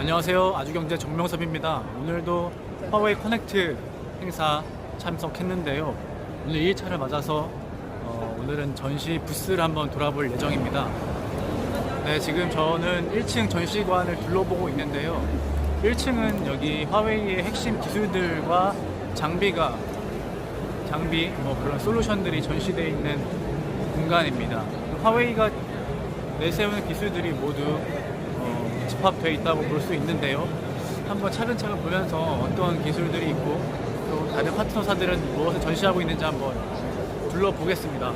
안녕하세요. 아주경제 정명섭입니다. 오늘도 화웨이 커넥트 행사 참석했는데요. 오늘 2일차를 맞아서 어, 오늘은 전시 부스를 한번 돌아볼 예정입니다. 네, 지금 저는 1층 전시관을 둘러보고 있는데요. 1층은 여기 화웨이의 핵심 기술들과 장비가 장비 뭐 그런 솔루션들이 전시되어 있는 공간입니다. 화웨이가 내세우는 기술들이 모두 어, 집합되어 있다고 볼 수 있는데요. 한번 차근차근 보면서 어떤 기술들이 있고 또 다른 파트너사들은 무엇을 전시하고 있는지 한번 둘러보겠습니다.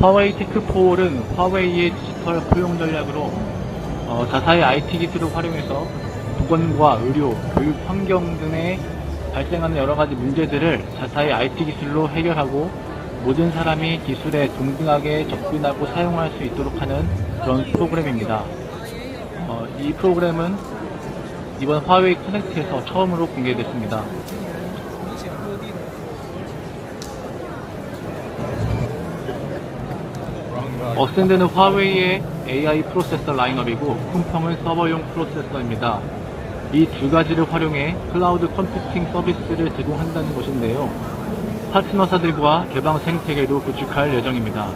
화웨이 테크폴은 화웨이의 디지털 포용 전략으로 어, 자사의 IT 기술을 활용해서 보건과 의료, 교육 환경 등에 발생하는 여러 가지 문제들을 자사의 IT 기술로 해결하고 모든 사람이 기술에 동등하게 접근하고 사용할 수 있도록 하는 그런 프로그램입니다. 어, 이 프로그램은 이번 화웨이 커넥트에서 처음으로 공개됐습니다. 어센드는 화웨이의 AI 프로세서 라인업이고 쿰펑은 서버용 프로세서입니다. 이 두 가지를 활용해 클라우드 컴퓨팅 서비스를 제공한다는 것인데요. 파트너사들과 개방 생태계도 구축할 예정입니다.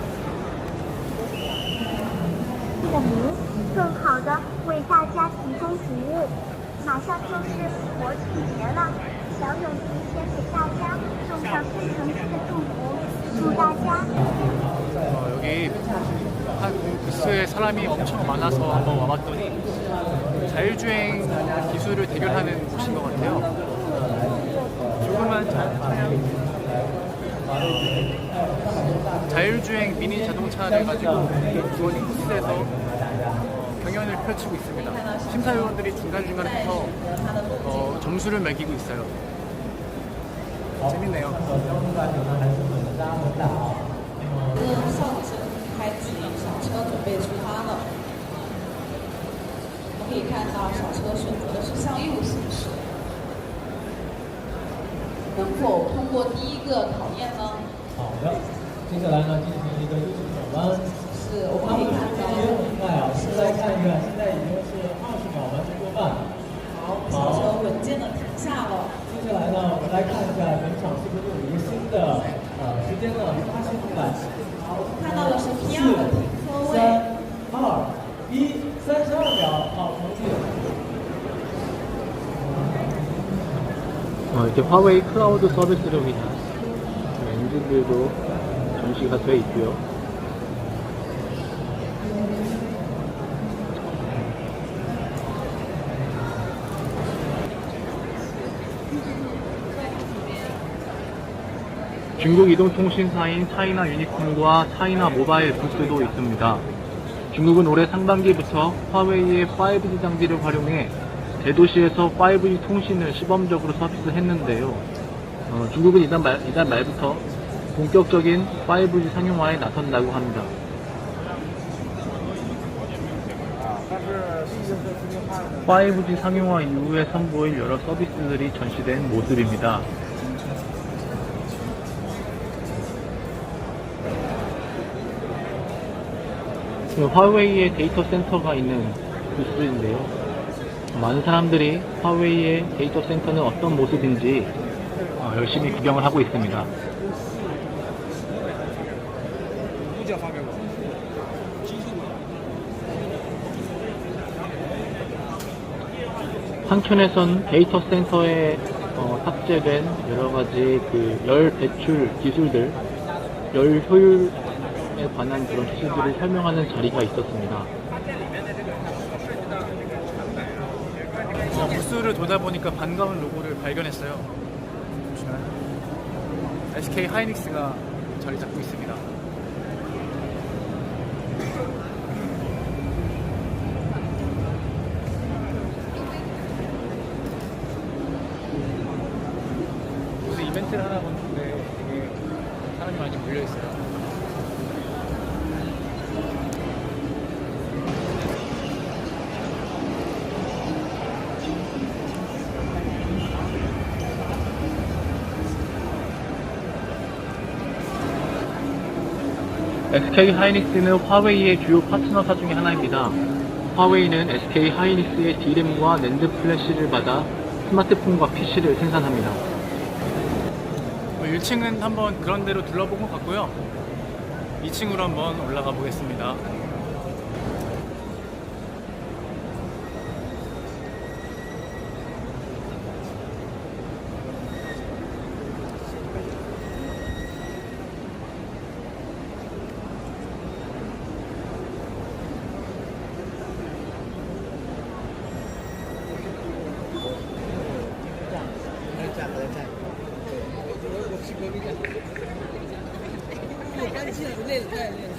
的您，更好的为大家提供服务。马上就是国庆节了，小勇提前给大家送上最诚挚的祝福，祝大家 어, 여기 한 부스에 사람이 엄청 많아서 한번 와봤더니 자율주행 기술을 대결하는 곳인 것 같아요. 조그만 자- 자율주행 미니 자동차를 가지고 주어진 부스에서 어, 경연을 펼치고 있습니다. 심사위원들이 중간중간에 서서 어, 점수를 매기고 있어요. 재밌네요. 上能否通过第一个考验呢？好的，接下来呢进行一个右转弯。是我们可以看时间到，很快啊，现在看一看，现在已经是二十秒完成过半。好，小车稳健的停下了。接下来呢，我们来看一下本场是不是有一个新的呃时间呢刷新出来？ 이렇게 화웨이 클라우드 서비스를 위한 엔진들도 전시가 되어 있고요. 중국 이동통신사인 차이나 유니콘과 차이나 모바일 부스도 있습니다. 중국은 올해 상반기부터 화웨이의 5G 장비를 활용해 대도시에서 5G 통신을 시범적으로 서비스했는데요. 어, 중국은 이달, 말, 이달 말부터 본격적인 5G 상용화에 나선다고 합니다. (5G) 상용화 이후에 선보일 여러 서비스들이 전시된 모습입니다. 그 화웨이의 데이터 센터가 있는 부스인데요. 많은 사람들이 화웨이의 데이터 센터는 어떤 모습인지 어, 열심히 구경을 하고 있습니다. 한켠에선 데이터 센터에 어, 탑재된 여러 가지 그 열 배출 기술들, 열 효율에 관한 그런 기술들을 설명하는 자리가 있었습니다. 부스를 돌다 보니까 반가운 로고를 발견했어요. SK 하이닉스가 자리 잡고 있습니다. 무슨 이벤트를 하나 보는데 되게 사람이 많이 몰려 있어요. SK 하이닉스는 화웨이의 주요 파트너사 중에 하나입니다. 화웨이는 SK 하이닉스의 D램과 낸드 플래시를 받아 스마트폰과 PC를 생산합니다. 1층은 한번 그런 대로 둘러본 것 같고요. 2층으로 한번 올라가 보겠습니다. 我站。我我我去隔壁站。也干净，累了，累了。